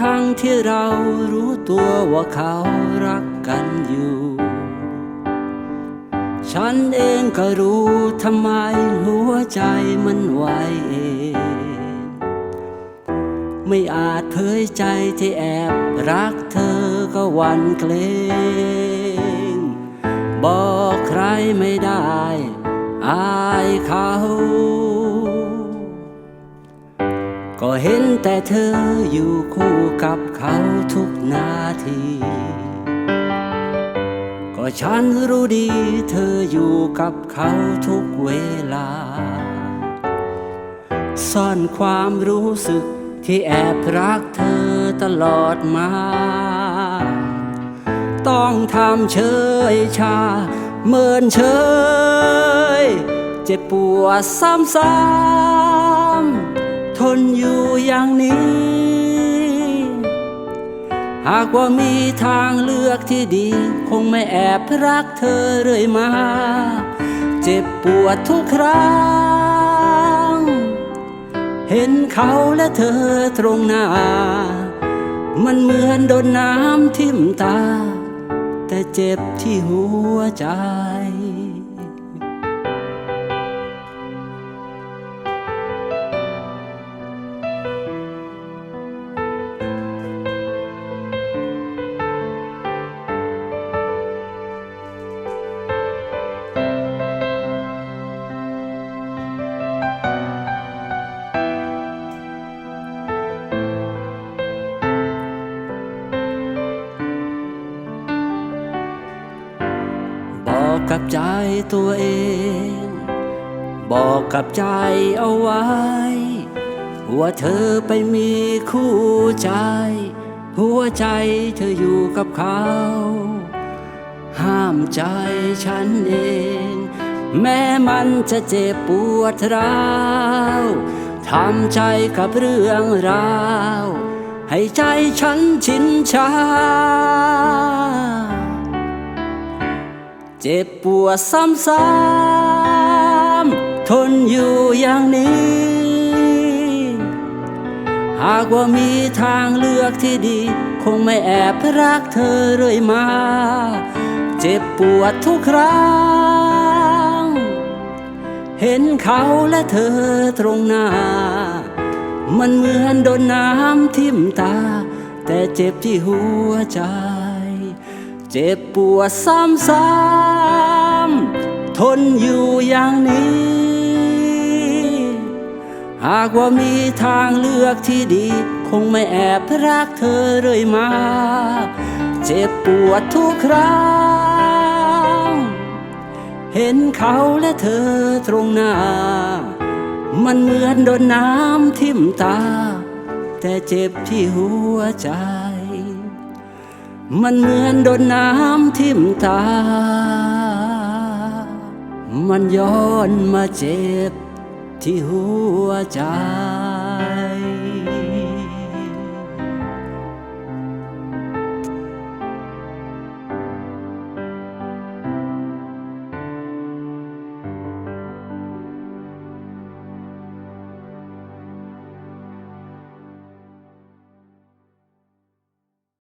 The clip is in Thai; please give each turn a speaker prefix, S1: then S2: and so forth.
S1: ทั้งที่เรารู้ตัวว่าเขารักกันอยู่ ฉันเองก็รู้ทำไมหัวใจมันไหวเองไม่อาจเผยใจที่แอบรักเธอก็หวันเกรงบอกใครไม่ได้ อายเขา ก็เห็นแต่เธออยู่คู่กับเขาทุกนาที ก็ฉันรู้ดีเธออยู่กับเขาทุกเวลา ซ่อนความรู้สึกที่แอบรักเธอตลอดมา ต้องทำเฉยชา เมินเฉยเจ็บปวดซ้ำๆท นอยู่อย่างนี้ หากว่ามีทางเลือกที่ดี คงไม่แอบรักเธอเรื่อยมา เจ็บปวดทุกครั้ง เห็นเขาและเธอตรงหน้า มันเหมือนโดนน้ำทิ่มตา แต่เจ็บที่หัวใจ กับใจตัวเอง บอกกับใจเอาไว้ ว่าเธอไปมีคู่ใจ หัวใจเธออยู่กับเขา ห้ามใจฉันเอง แม้มันจะเจ็บปวดร้าวทำใจกับเรื่องราว ให้ใจฉันชินชา เจ็บปวดซ้ำๆทนอยู่อย่างนี้ หากว่ามีทางเลือกที่ดี คงไม่แอบรักเธอเรื่อยมา เจ็บปวดทุกครั้ง เห็นเขาและเธอตรงหน้า มันเหมือนโดนน้ำทิ่มตา แต่เจ็บที่หัวใจ เจ็บปวดซ้ำ ทนอยู่อย่างนี้ หากว่ามีทางเลือกที่ดี คงไม่แอบรักเธอเรื่อยมา เจ็บปวดทุกครั้ง เห็นเขาและเธอตรงหน้า มันเหมือนโดนน้ำทิ่มตา แต่เจ็บที่หัวใจ มันเหมือนโดนน้ำทิ่มตา มันย้อนมาเจ็บที่หัวใจ